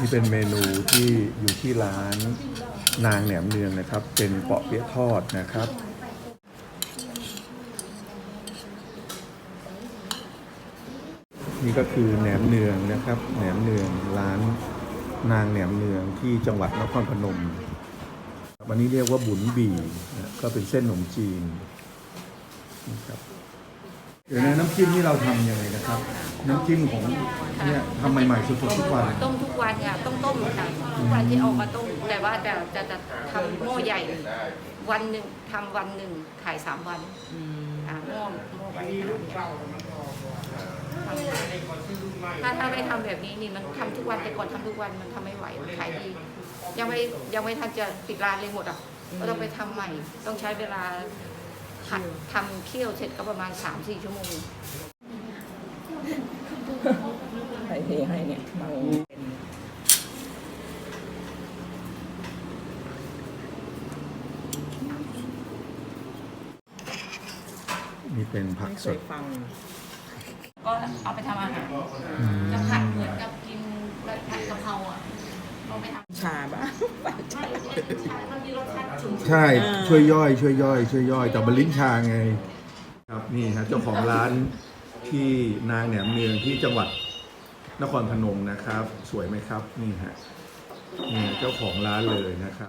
นี่เป็นเมนูที่อยู่ที่ร้านนางแหนมเนืองนะครับ เป็นเปาะเปี๊ยะทอดนะครับ นี่ก็คือแหนมเนืองนะครับ แหนมเนืองร้านนางแหนมเนืองที่จังหวัดนครพนม วันนี้เรียกว่าบุญบีนะก็เป็นเส้นขนมจีนนะครับเดี๋ยวนะน้ำจิ้มนี่เราทำยังไงนะครับ น้ำจิ้มของเนี่ยทำใหม่ๆสดๆทุกวันต้มทุกวันค่ะต้องต้มค่ะทุกวันที่เอามาต้ม แต่ว่าจะจะจะทำหม้อใหญ่ วันหนึ่งทำวันหนึ่งขายสามวันอ่าหม้อหม้อใบถ้าถ้าไม่ทำแบบนี้นี่มันทำทุกวันแต่ก่อนทำทุกวันมันทำไม่ไหวมันขายดี ยังไม่ยังไม่ทันจะปิดร้านเลยหมดอะก็ต้องไปทำใหม่ ต้องใช้เวลาผัดทำเคี่ยวเสร็จก็ประมาณ3 4ชั่วโมงใคร เทให้เนี่ยเราเป็นนี่เป็นผักไม่สเคดยฟัง ก็เอาไปทำอาหารอืมจะผัดเหมือนกับกินผัดกะเพราอะเอาไปทำชาบ้าง ใช่ใช่มันมีรสชาติฉุนใช่ อ่า ช่วยย่อย ช่วยย่อย ช่วยย่อย แต่มันลิ้นชาไง ครับ นี่ฮะเจ้าของร้านที่นางแหนมเนืองที่จังหวัด นครพนมนะครับ สวยไหมครับ นี่ฮะนี่เจ้าของร้านเลยนะครับ